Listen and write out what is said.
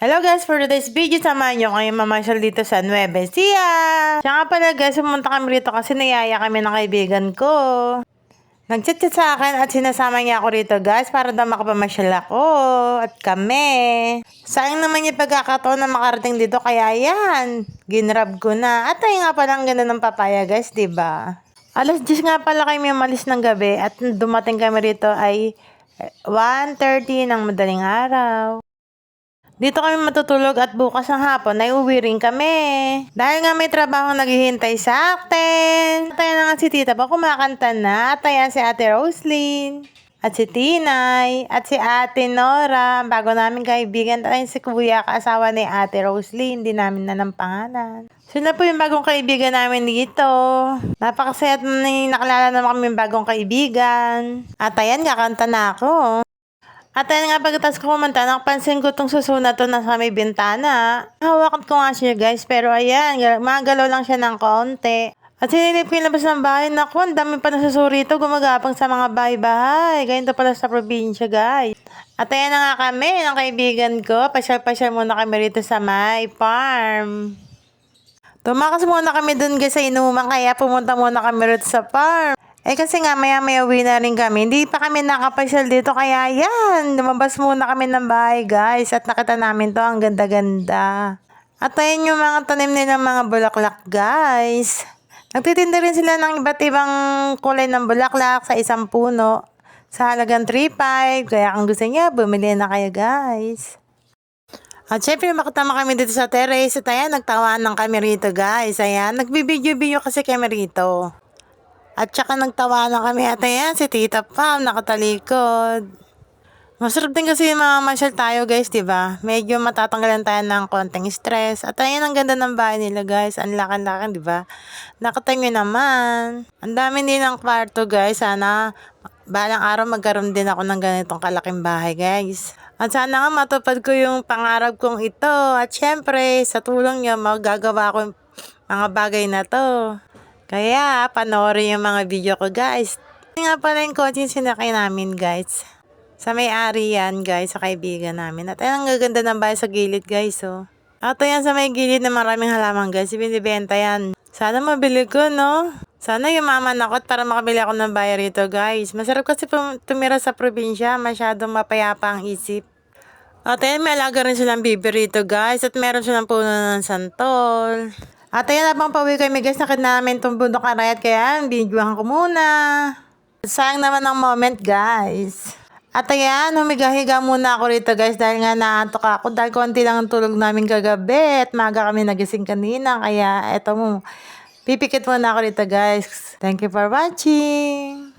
Hello guys, for today's video, samahan nyo kayo mamasyal dito sa Nueva Ecija. Siya nga pala guys, pumunta kami rito kasi niyaya kami ng kaibigan ko. Nag-chat-chat sa akin at sinasama niya ako rito guys para daw makapamasyal ako at kami. Sayang naman yung pagkakataon na makarating dito kaya yan. Ginrab ko na. At ay nga pala ang ganda ng papaya guys, ba? Alas 10 nga pala kami umalis ng gabi at dumating kami rito ay 1.30 ng madaling araw. Dito kami matutulog at bukas ng hapon ay uwi rin kami. Dahil nga may trabaho naghihintay sa atin. Tayo na nga si tita pa kumakanta na. At ayan si ate Roslyn. At si Tinay. At si ate Nora. Bago namin kaibigan. At ayun si kuya kaasawa ni ate Roslyn. Hindi namin na ng pangalan. Sila po yung bagong kaibigan namin dito. Napakasaya at nakalala naman kami yung bagong kaibigan. At ayan, kakanta na ako. At ayun nga pagkatas ko kumanta, nakapansin ko tong susuna to nasa may bintana. Hawakan ko nga siya guys, pero ayan, gal- magalaw lang siya ng konti. At sinilip ko yung labas ng bahay, naku, ang dami pa nasusuri ito, gumagapang sa mga bahay-bahay. Ganito pala sa probinsya guys. At ayan na nga kami, ng kaibigan ko, pasyal-pasyal muna kami rito sa my farm. Tumakas muna kami dun guys sa inuman, kaya pumunta muna kami rito sa farm. Eh kasi nga maya maya uwi na rin kami. Hindi pa kami nakapasyal dito kaya yan. Lumabas muna kami ng bahay guys at nakita namin to ang ganda-ganda. At ayun yung mga tanim nilang mga bulaklak guys. Nagtitinda rin sila ng iba't ibang kulay ng bulaklak sa isang puno. Sa halagang 3.5. Kaya kung gusto niya, bumili na kayo guys. At syempre, makatama kami dito sa terrace. At ayan, nagtawaan ng kami rito guys. Ayan, nagbibideo-video kasi kami rito. At saka nagtawanan kami at ayan, si Tita Pam nakatalikod. Masarap din kasi mamasyal tayo guys, di ba? Medyo matatanggalan tayo ng konting stress. At ayan, ang ganda ng bahay nila guys. Ang lakan-lakan, di ba? Nakatayo naman. Ang dami nilang kwarto guys. Sana balang araw magkaroon din ako ng ganitong kalaking bahay guys. At sana nga matupad ko yung pangarap kong ito. At syempre, sa tulong niyo, magagawa ko yung mga bagay na to. Kaya, panoorin yung mga video ko, guys. Ito nga pala yung coaching sinakay namin, guys. Sa may-ari yan, guys, sa kaibigan namin. At ayun, ang gaganda ng bahay sa gilid, guys, oh. At yan sa may gilid na maraming halaman, guys. Binibenta yan. Sana mabili ko, no? Sana yumaman ako para makabili ako ng bahay rito, guys. Masarap kasi tumira sa probinsya. Masyadong mapayapa ang isip. At ayun, may alaga rin silang bibi rito, guys. At meron silang puno ng santol. At ayan, habang pauwi kami guys, nakita namin itong bundok arayat. Kaya, binidyohan ko muna. Sayang naman ang moment, guys. At ayan, humiga-higa muna ako rito guys dahil nga naantok ako dahil konti lang ang tulog namin kagabi at maga kami nagising kanina kaya eto mo, pipikit muna ako rito guys. Thank you for watching!